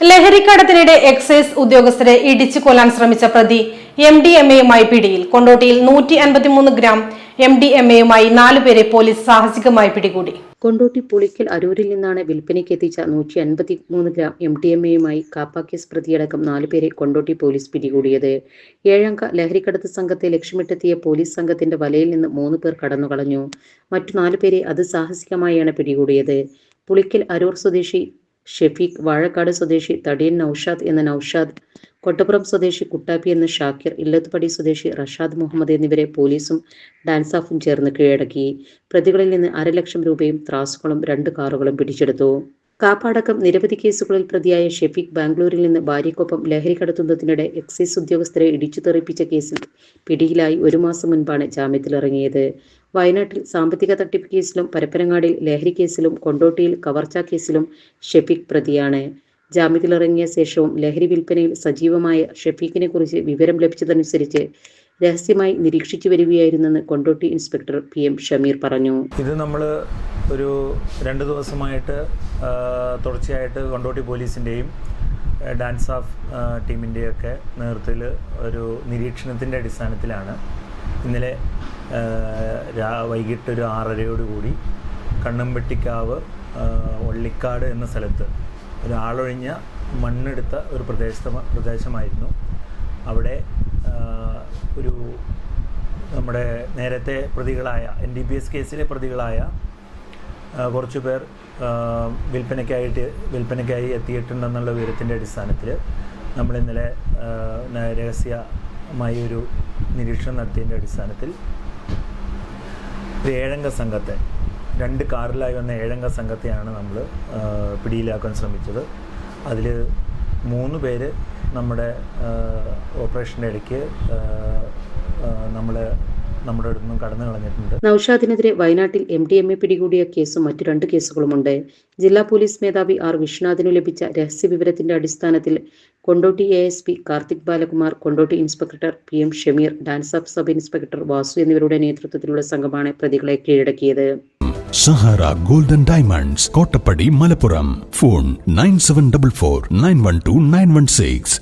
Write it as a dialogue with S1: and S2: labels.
S1: ലഹരിക്കടത്തിനിടെ excise ഉദ്യോഗസ്ഥരെ ഇടിച്ചു കൊല്ലാൻ ശ്രമിച്ച പ്രതി എം ഡി എം എയുമായി പിടിയിൽ. കൊണ്ടോട്ടിയിൽ നൂറ്റി അൻപത്തിമൂന്ന് ഗ്രാം എം ഡി എം എയുമായി നാലുപേരെ പോലീസ് സാഹസികമായി പിടികൂടി.
S2: കൊണ്ടോട്ടി പുളിക്കൽ അരൂരിൽ നിന്നാണ് വിൽപ്പനയ്ക്ക് എത്തിച്ച നൂറ്റി അൻപത്തി മൂന്ന് ഗ്രാം എം ഡി എം എയുമായി കാപ്പാക്കേസ് പ്രതിയടക്കം നാലുപേരെ കൊണ്ടോട്ടി പോലീസ് പിടികൂടിയത്. ഏഴംഗ ലഹരിക്കടത്ത് സംഘത്തെ ലക്ഷ്യമിട്ടെത്തിയ പോലീസ് സംഘത്തിന്റെ വലയിൽ നിന്ന് മൂന്ന് പേർ കടന്നുകളഞ്ഞു. മറ്റു നാലുപേരെ അത് സാഹസികമായാണ് പിടികൂടിയത്. പുളിക്കൽ അരൂർ സ്വദേശി ഷെഫീഖ് വാഴക്കാട് സ്വദേശി തടിയൻ നൌഷാദ് എന്ന നൌഷാദ് കൊട്ടപ്പുറം സ്വദേശി കുട്ടാപ്പി എന്ന ഷാക്കിർ ഇല്ലത്തുപടി സ്വദേശി റഷാദ് മുഹമ്മദ് എന്നിവരെ പോലീസും ഡാൻസാഫും ചേർന്ന് കീഴടക്കി. പ്രതികളിൽ നിന്ന് അരലക്ഷം രൂപയും ത്രാസുകളും രണ്ട് കാറുകളും പിടിച്ചെടുത്തു. കാപ്പാടക്കം നിരവധി കേസുകളിൽ പ്രതിയായ ഷെഫീഖ് ബാംഗ്ലൂരിൽ നിന്ന് ഭാര്യയ്ക്കൊപ്പം ലഹരി കടത്തുന്നതിനിടെ എക്സൈസ് ഉദ്യോഗസ്ഥരെ ഇടിച്ചു തെറിപ്പിച്ച കേസിൽ പിടിയിലായി ഒരു മാസം മുൻപാണ് ജാമ്യത്തിലിറങ്ങിയത്. വയനാട്ടിൽ സാമ്പത്തിക തട്ടിപ്പ് കേസിലും പരപ്പനങ്ങാടിയിൽ ലഹരി കേസിലും കൊണ്ടോട്ടിയിൽ കവർച്ച കേസിലും ഷെഫീഖ് പ്രതിയാണ്. ജാമ്യത്തിലിറങ്ങിയ ശേഷവും ലഹരി വിൽപ്പനയിൽ സജീവമായ ഷെഫീഖിനെ കുറിച്ച് വിവരം ലഭിച്ചതനുസരിച്ച് രഹസ്യമായി നിരീക്ഷിച്ചു വരികയായിരുന്നെന്ന് Kondotty inspector P M Shameer പറഞ്ഞു.
S3: ഇത് നമ്മൾ ഒരു രണ്ട് ദിവസമായിട്ട് തുടർച്ചയായിട്ട് കൊണ്ടോട്ടി പോലീസിന്റെയും ഡാൻസ് ഓഫ് ടീമിന്റെയൊക്കെ നേതൃത്വത്തിൽ ഒരു നിരീക്ഷണത്തിന്റെ അടിസ്ഥാനത്തിലാണ് ഇന്നലെ വൈകിട്ട് ഒരു ആറരയോടുകൂടി കണ്ണമ്പെട്ടിക്കാവ് ഒള്ളിക്കാട് എന്ന സ്ഥലത്ത് ഒരാളൊഴിഞ്ഞ മണ്ണെടുത്ത ഒരു പ്രദേശ പ്രദേശമായിരുന്നു. അവിടെ ഒരു നമ്മുടെ നേരത്തെ പ്രതികളായ എൻ ഡി പി എസ് കേസിലെ പ്രതികളായ കുറച്ച് പേർ വിൽപ്പനയ്ക്കായിട്ട് വിൽപ്പനയ്ക്കായി എത്തിയിട്ടുണ്ടെന്നുള്ള വിവരത്തിന്റെ അടിസ്ഥാനത്തിൽ നമ്മൾ ഇന്നലെ രഹസ്യമായി ഒരു നിരീക്ഷണം നടത്തിയതിന്റെ അടിസ്ഥാനത്തിൽ ഏഴംഗ സംഘത്തെ രണ്ട് കാറിലായി വന്ന ഏഴംഗ സംഘത്തെയാണ് നമ്മൾ പിടിയിലാക്കാൻ ശ്രമിച്ചത്. അതിൽ മൂന്ന് പേര് നമ്മുടെ ഓപ്പറേഷന്റെ ഇടയ്ക്ക് നമ്മൾ നമ്മുടെ അടുത്ത് നിന്നും കടന്നു കളഞ്ഞിട്ടുണ്ട്.
S2: നൌഷാദിനെതിരെ വയനാട്ടിൽ എം ഡി എം എ പിടികൂടിയ കേസും മറ്റു രണ്ട് കേസുകളുമുണ്ട്. ജില്ലാ പോലീസ് മേധാവി ആർ വിശ്വനാഥിനു ലഭിച്ച രഹസ്യ വിവരത്തിന്റെ അടിസ്ഥാനത്തിൽ Kondotty A S P Karthik Balakumar Kondotty inspector P M Shameer DANSAF sub inspector Vasu എന്നിവരുടെ നേതൃത്വത്തിലുള്ള സംഘമാണ് പ്രതികളെ കീഴടക്കിയത്.
S4: Sahara golden diamonds Kottappadi Malappuram. Phone nine seven double four nine one two nine one six.